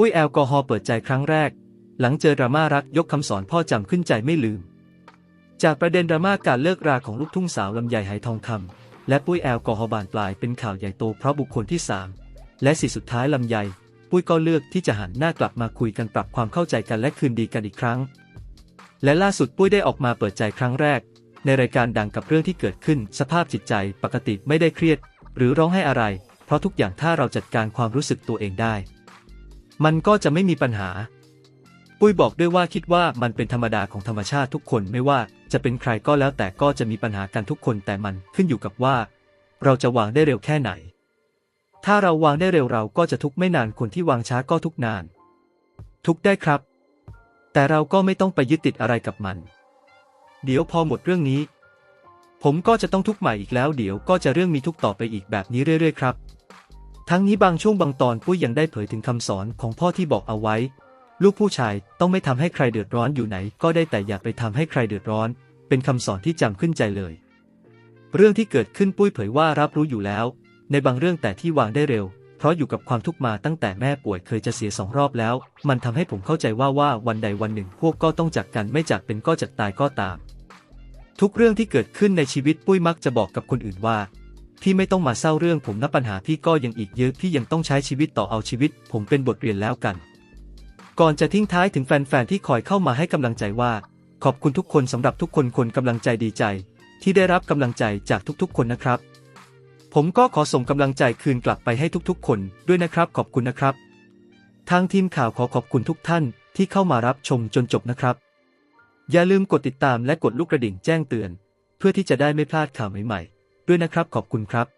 ปุ้ยแอลกอฮอล์เปิดใจครั้งแรก หลังเจอดราม่ารักยกคำสอนพ่อจำขึ้นใจไม่ลืม จากประเด็นดราม่าการเลิกราของลูกทุ่งสาวลำไยไหทองคำและปุ้ยแอลกอฮอล์บานปลายเป็นข่าวใหญ่โตเพราะบุคคลที่สามและสี่สุดท้ายลำไย ปุ้ยก็เลือกที่จะหันหน้ากลับมาคุยกันปรับความเข้าใจกันและคืนดีกันอีกครั้ง และล่าสุดปุ้ยได้ออกมาเปิดใจครั้งแรก ในรายการดังกับเรื่องที่เกิดขึ้น สภาพจิตใจปกติไม่ได้เครียด หรือร้องไห้อะไร เพราะทุกอย่างถ้าเราจัดการความรู้สึกตัวเองได้ มันก็จะไม่มีปัญหา ปุ้ยบอกด้วยว่าคิดว่ามันเป็นธรรมดาของธรรมชาติทุกคนไม่ว่าจะเป็นใครก็แล้วแต่ก็จะมีปัญหากันทุกคนแต่มันขึ้นอยู่กับว่า เราจะวางได้เร็วแค่ไหน ถ้าเราวางได้เร็วเราก็จะทุกไม่นานคนที่วางช้าก็ทุกนาน ทุกได้ครับ แต่เราก็ไม่ต้องไปยึดติดอะไรกับมัน เดี๋ยวพอหมดเรื่องนี้ ผมก็จะต้องทุกข์ใหม่อีกแล้ว เดี๋ยวก็จะเรื่องมีทุกต่อไปอีกแบบนี้เรื่อย ๆ ครับ ทั้งนี้บางช่วงบางตอนปุ้ยยังได้เผยถึงคำสอนของพ่อที่บอกเอาไว้ ลูกผู้ชายต้องไม่ทำให้ใครเดือดร้อนอยู่ไหน ก็ได้แต่อย่าไปทำให้ใครเดือดร้อน เป็นคำสอนที่จำขึ้นใจเลย เรื่องที่เกิดขึ้นปุ้ยเผยว่ารับรู้อยู่แล้ว ในบางเรื่องแต่ที่วางได้เร็ว เพราะอยู่กับความทุกข์มาตั้งแต่แม่ป่วยเคยจะเสียสองรอบแล้ว มันทำให้ผมเข้าใจว่าว่าวันใดวันหนึ่งพวกก็ต้องจากกันไม่จากเป็นก็จากตายก็ตาม ทุกเรื่องที่เกิดขึ้นในชีวิตปุ้ยมักจะบอกกับคนอื่นว่า พี่ไม่ต้องมาเศร้าเรื่องผมนะปัญหาพี่ก็ยังอีกเยอะพี่ยังต้องใช้ชีวิตต่อเอาชีวิต ผมเป็นบทเรียนแล้วกัน ก่อนจะทิ้งท้ายถึงแฟนๆที่คอยเข้ามาให้กำลังใจว่า ขอบคุณทุกคนสำหรับทุกคนคนกำลังใจดีใจ ที่ได้รับกำลังใจจากทุกๆ คนนะครับ ผมก็ขอส่งกำลังใจคืนกลับไปให้ทุกๆ คนด้วยนะครับขอบคุณนะครับ ทางทีมข่าวขอขอบคุณทุกท่านที่เข้ามารับชมจนจบนะครับ อย่าลืมกดติดตามและกดลูกกระดิ่งแจ้งเตือน เพื่อที่จะได้ไม่พลาดข่าวใหม่ๆ ด้วยนะครับขอบคุณครับ